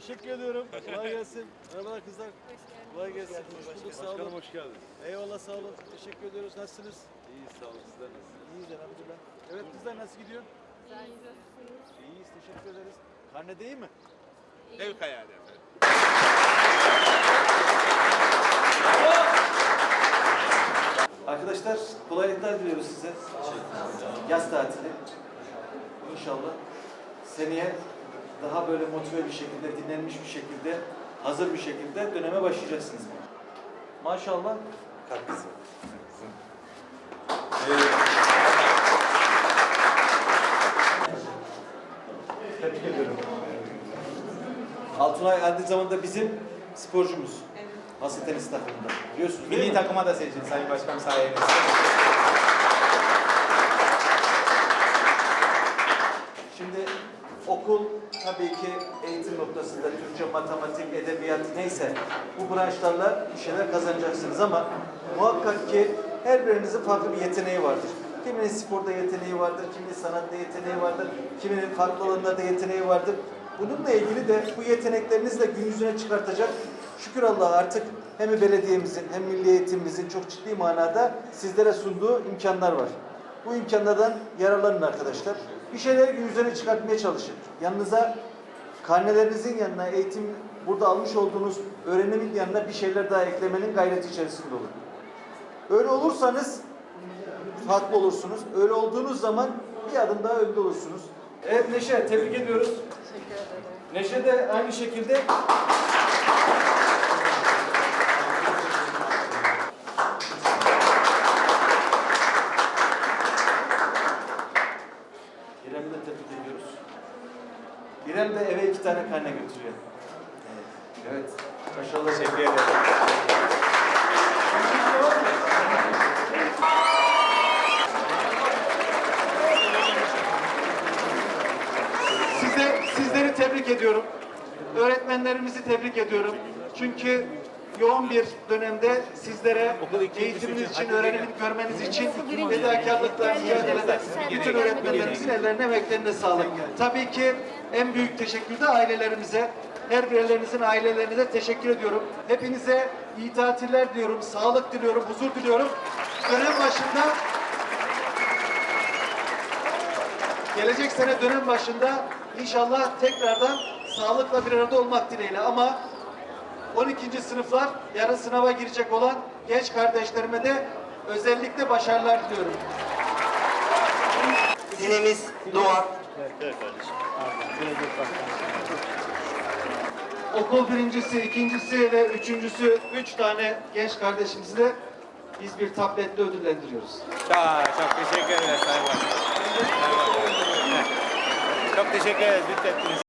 Teşekkür ediyorum. Kolay gelsin. Merhabalar kızlar. Kolay gelsin. Hoş bulduk. Sağ Başkanım olun. hoş geldiniz. Eyvallah sağ olun. Teşekkür ediyoruz. Nasılsınız? İyi sağ olun sizler nasılsınız? İyiyiz elhamdülillah. Evet kızlar nasıl gidiyor? İyiyiz. Teşekkür ederiz. Karne değil mi? Ev hayali efendim. Arkadaşlar kolaylıklar diliyoruz size. Yaz tatili. İnşallah seneye daha böyle motive bir şekilde, dinlenmiş bir şekilde, hazır bir şekilde döneme başlayacaksınız. Maşallah. Haklısın. Tebrik ediyorum. Altunay aynı zamanda bizim sporcumuz. Masa tenis takımında. Biliyorsunuz Milli mi? takıma da seçildi Sayın Başkanım sayenizde. Şimdi okul tabii ki eğitim noktasında Türkçe, matematik, edebiyat neyse bu branşlarla bir şeyler kazanacaksınız ama muhakkak ki her birinizin farklı bir yeteneği vardır. Kiminin sporda yeteneği vardır, kiminin sanatta yeteneği vardır, kiminin farklı alanlarda yeteneği vardır. Bununla ilgili de bu yeteneklerinizi de gün yüzüne çıkartacak şükür Allah'a artık hem belediyemizin hem milli eğitimimizin çok ciddi manada sizlere sunduğu imkanlar var. Bu imkanlardan yararlanın arkadaşlar. Bir şeyleri gün yüzüne çıkartmaya çalışın. Yanınıza karnelerinizin yanına eğitim burada almış olduğunuz öğrenimin yanına bir şeyler daha eklemenin gayreti içerisinde olun. Öyle olursanız farklı olursunuz. Öyle olduğunuz zaman bir adım daha önde olursunuz. Evet Neşe tebrik ediyoruz. Teşekkür ederim. Neşe de aynı şekilde İrem'i de tebrik ediyoruz. İrem de eve iki tane karne götürüyor. Evet. Başarılar. Teşekkür ederim. Size, sizleri tebrik ediyorum. Öğretmenlerimizi tebrik ediyorum. Çünkü yoğun bir dönemde sizlere eğitiminiz için, öğrenimini görmeniz için fedakarlıklar mücadele eden bütün öğretmenlerimizin ellerine emeklerine sağlık. Tabii ki en büyük teşekkür de ailelerimize, her birilerinizin ailelerine de teşekkür ediyorum. Hepinize iyi tatiller diliyorum, sağlık diliyorum, huzur diliyorum. Dönem başında Gelecek sene dönem başında inşallah tekrardan sağlıkla bir arada olmak dileğiyle. Ama 12. sınıflar yarın sınava girecek olan genç kardeşlerime de özellikle başarılar diliyorum. Sinemiz Doğan. Okul birincisi, ikincisi ve üçüncüsü üç tane genç kardeşimizi de biz bir tabletle ödüllendiriyoruz. Çok, çok teşekkür ederiz. Sayın Başkanım. Çok teşekkür ederiz. Lütfettiniz.